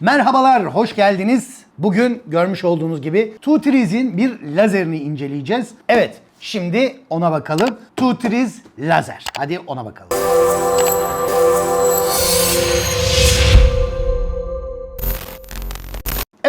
Merhabalar, hoş geldiniz. Bugün görmüş olduğunuz gibi Tutriz'in bir lazerini inceleyeceğiz. Evet, şimdi ona bakalım. Tutriz lazer. Hadi ona bakalım.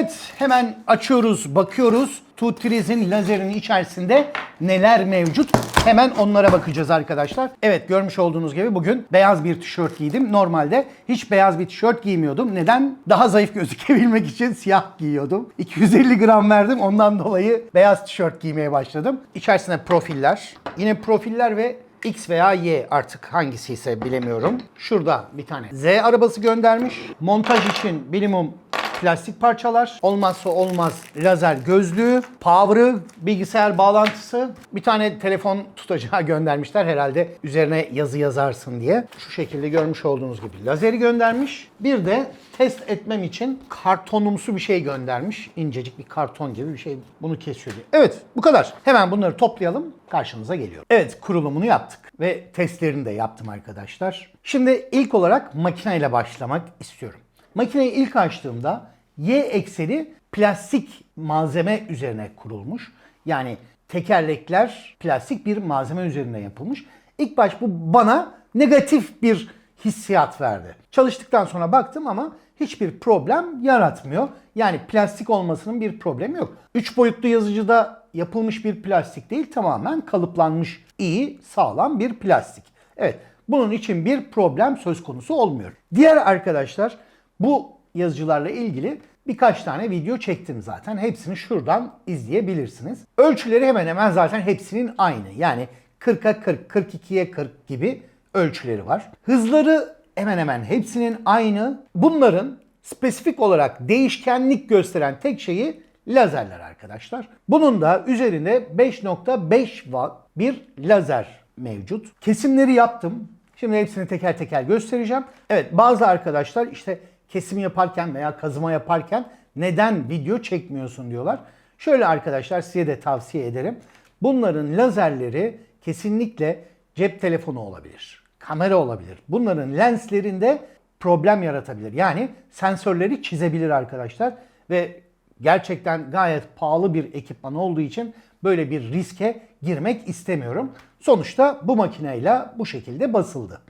Evet, hemen açıyoruz, bakıyoruz. Tutriz'in lazerinin içerisinde neler mevcut? Hemen onlara bakacağız arkadaşlar. Evet, görmüş olduğunuz gibi bugün beyaz bir tişört giydim. Normalde hiç beyaz bir tişört giymiyordum. Neden? Daha zayıf gözükebilmek için siyah giyiyordum. 250 gram verdim. Ondan dolayı beyaz tişört giymeye başladım. İçerisinde profiller. Yine profiller ve X veya Y artık hangisi ise bilemiyorum. Şurada bir tane Z arabası göndermiş. Montaj için minimum plastik parçalar, olmazsa olmaz lazer gözlüğü, power'ı, bilgisayar bağlantısı, bir tane telefon tutacağı göndermişler herhalde üzerine yazı yazarsın diye. Şu şekilde görmüş olduğunuz gibi lazeri göndermiş. Bir de test etmem için kartonumsu bir şey göndermiş. İncecik bir karton gibi bir şey bunu kesiyor diye. Evet bu kadar. Hemen bunları toplayalım karşınıza geliyor. Evet kurulumunu yaptık ve testlerini de yaptım arkadaşlar. Şimdi ilk olarak makineyle başlamak istiyorum. Makineyi ilk açtığımda Y ekseni plastik malzeme üzerine kurulmuş. Yani tekerlekler plastik bir malzeme üzerine yapılmış. İlk baş bu bana negatif bir hissiyat verdi. Çalıştıktan sonra baktım ama hiçbir problem yaratmıyor. Yani plastik olmasının bir problemi yok. 3 boyutlu yazıcıda yapılmış bir plastik değil, tamamen kalıplanmış, iyi, sağlam bir plastik. Evet, bunun için bir problem söz konusu olmuyor. Diğer arkadaşlar bu yazıcılarla ilgili birkaç tane video çektim zaten. Hepsini şuradan izleyebilirsiniz. Ölçüleri hemen hemen zaten hepsinin aynı. Yani 40'a 40, 42'ye 40 gibi ölçüleri var. Hızları hemen hemen hepsinin aynı. Bunların spesifik olarak değişkenlik gösteren tek şeyi lazerler arkadaşlar. Bunun da üzerinde 5.5 watt bir lazer mevcut. Kesimleri yaptım. Şimdi hepsini teker teker göstereceğim. Evet bazı arkadaşlar işte kesim yaparken veya kazıma yaparken neden video çekmiyorsun diyorlar. Şöyle arkadaşlar size de tavsiye ederim. Bunların lazerleri kesinlikle cep telefonu olabilir. Kamera olabilir. Bunların lenslerinde problem yaratabilir. Yani sensörleri çizebilir arkadaşlar ve gerçekten gayet pahalı bir ekipman olduğu için böyle bir riske girmek istemiyorum. Sonuçta bu makineyle bu şekilde basıldı.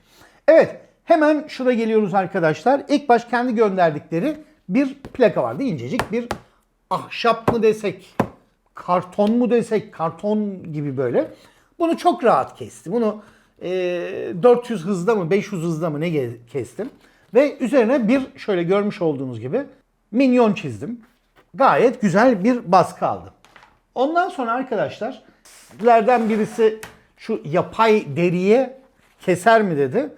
Evet hemen şuraya geliyoruz arkadaşlar. İlk baş kendi gönderdikleri bir plaka vardı. İncecik bir ahşap mı desek, karton mu desek, karton gibi böyle. Bunu çok rahat kesti. Bunu e, 400 hızda mı 500 hızda mı ne kestim. Ve üzerine bir şöyle görmüş olduğunuz gibi minyon çizdim. Gayet güzel bir baskı aldım. Ondan sonra arkadaşlar sizlerden birisi şu yapay deriye keser mi dedi.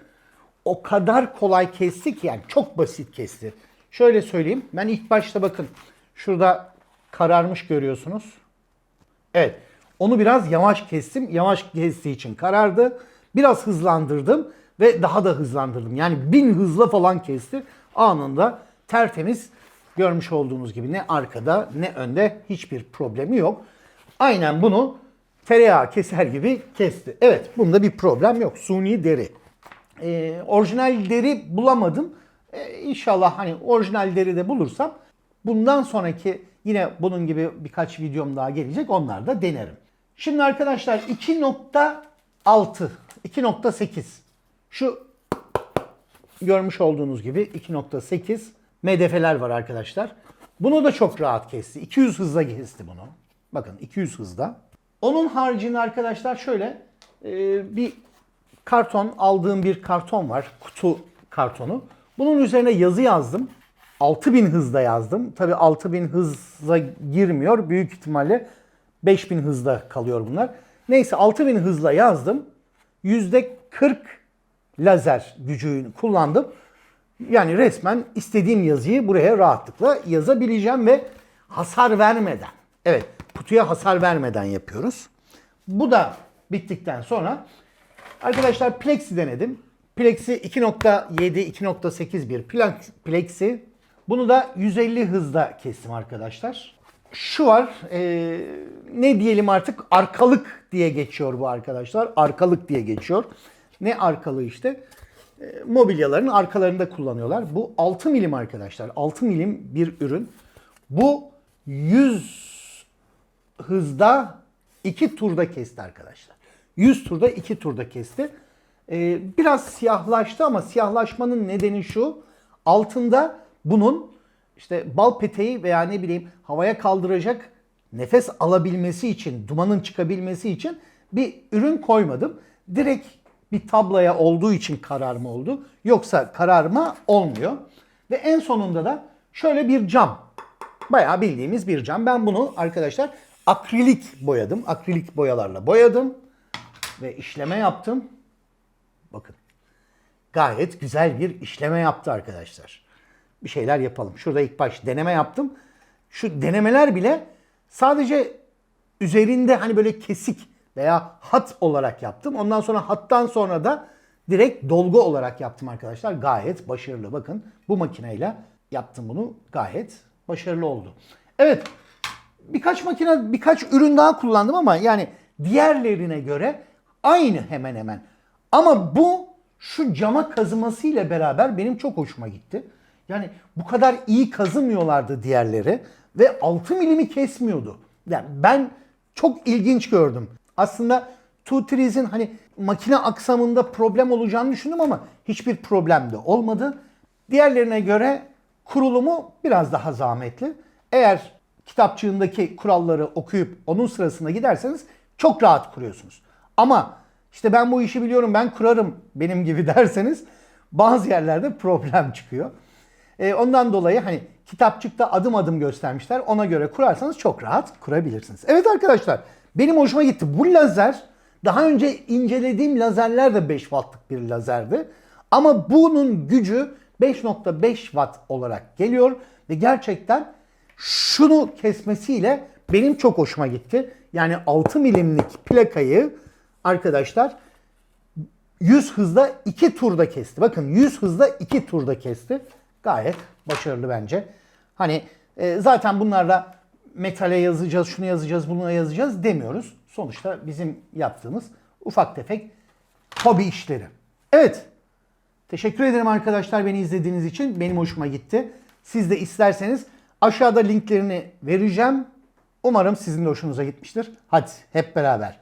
O kadar kolay kesti ki yani çok basit kesti. Şöyle söyleyeyim. Ben ilk başta bakın şurada kararmış görüyorsunuz. Evet. Onu biraz yavaş kestim. Yavaş kestiği için karardı. Biraz hızlandırdım ve daha da hızlandırdım. Yani bin hızla falan kesti. Anında tertemiz görmüş olduğunuz gibi ne arkada ne önde hiçbir problemi yok. Aynen bunu tereyağı keser gibi kesti. Evet bunda bir problem yok. Suni deri. Ee, orijinal deri bulamadım. Ee, inşallah hani orijinal deri de bulursam bundan sonraki yine bunun gibi birkaç videom daha gelecek. Onlar da denerim. Şimdi arkadaşlar 2.6 2.8 şu görmüş olduğunuz gibi 2.8 MDF'ler var arkadaşlar. Bunu da çok rahat kesti. 200 hızla kesti bunu. Bakın 200 hızda. Onun haricinde arkadaşlar şöyle e, bir karton aldığım bir karton var. Kutu kartonu. Bunun üzerine yazı yazdım. 6000 hızda yazdım. Tabii 6000 hıza girmiyor. Büyük ihtimalle 5000 hızda kalıyor bunlar. Neyse 6000 hızla yazdım. %40 lazer gücünü kullandım. Yani resmen istediğim yazıyı buraya rahatlıkla yazabileceğim ve hasar vermeden. Evet, kutuya hasar vermeden yapıyoruz. Bu da bittikten sonra arkadaşlar Plexi denedim. Plexi 2.7 2.8 bir Plex- Plexi. Bunu da 150 hızda kestim arkadaşlar. Şu var, e, ne diyelim artık arkalık diye geçiyor bu arkadaşlar. Arkalık diye geçiyor. Ne arkalığı işte? e, mobilyaların arkalarında kullanıyorlar. Bu 6 milim arkadaşlar. 6 milim bir ürün. Bu 100 hızda 2 turda kesti arkadaşlar. 100 turda 2 turda kesti. Ee, biraz siyahlaştı ama siyahlaşmanın nedeni şu. Altında bunun işte bal peteği veya ne bileyim havaya kaldıracak nefes alabilmesi için, dumanın çıkabilmesi için bir ürün koymadım. Direkt bir tablaya olduğu için kararma oldu. Yoksa kararma olmuyor. Ve en sonunda da şöyle bir cam. Bayağı bildiğimiz bir cam. Ben bunu arkadaşlar akrilik boyadım. Akrilik boyalarla boyadım. Ve işleme yaptım. Bakın. Gayet güzel bir işleme yaptı arkadaşlar. Bir şeyler yapalım. Şurada ilk baş deneme yaptım. Şu denemeler bile sadece üzerinde hani böyle kesik veya hat olarak yaptım. Ondan sonra hattan sonra da direkt dolgu olarak yaptım arkadaşlar. Gayet başarılı. Bakın bu makineyle yaptım bunu. Gayet başarılı oldu. Evet. Birkaç makine, birkaç ürün daha kullandım ama yani diğerlerine göre aynı hemen hemen. Ama bu şu cama kazımasıyla beraber benim çok hoşuma gitti. Yani bu kadar iyi kazımıyorlardı diğerleri ve 6 milimi kesmiyordu. Yani ben çok ilginç gördüm. Aslında Two Trees'in hani makine aksamında problem olacağını düşündüm ama hiçbir problem de olmadı. Diğerlerine göre kurulumu biraz daha zahmetli. Eğer kitapçığındaki kuralları okuyup onun sırasında giderseniz çok rahat kuruyorsunuz. Ama işte ben bu işi biliyorum ben kurarım benim gibi derseniz bazı yerlerde problem çıkıyor. E, ondan dolayı hani kitapçıkta adım adım göstermişler. Ona göre kurarsanız çok rahat kurabilirsiniz. Evet arkadaşlar benim hoşuma gitti. Bu lazer daha önce incelediğim lazerler de 5 wattlık bir lazerdi. Ama bunun gücü 5.5 watt olarak geliyor ve gerçekten şunu kesmesiyle benim çok hoşuma gitti. Yani 6 milimlik plakayı arkadaşlar 100 hızda 2 turda kesti. Bakın 100 hızda 2 turda kesti. Gayet başarılı bence. Hani e, zaten bunlarla metale yazacağız, şunu yazacağız, bunu yazacağız demiyoruz. Sonuçta bizim yaptığımız ufak tefek hobi işleri. Evet. Teşekkür ederim arkadaşlar beni izlediğiniz için. Benim hoşuma gitti. Siz de isterseniz aşağıda linklerini vereceğim. Umarım sizin de hoşunuza gitmiştir. Hadi hep beraber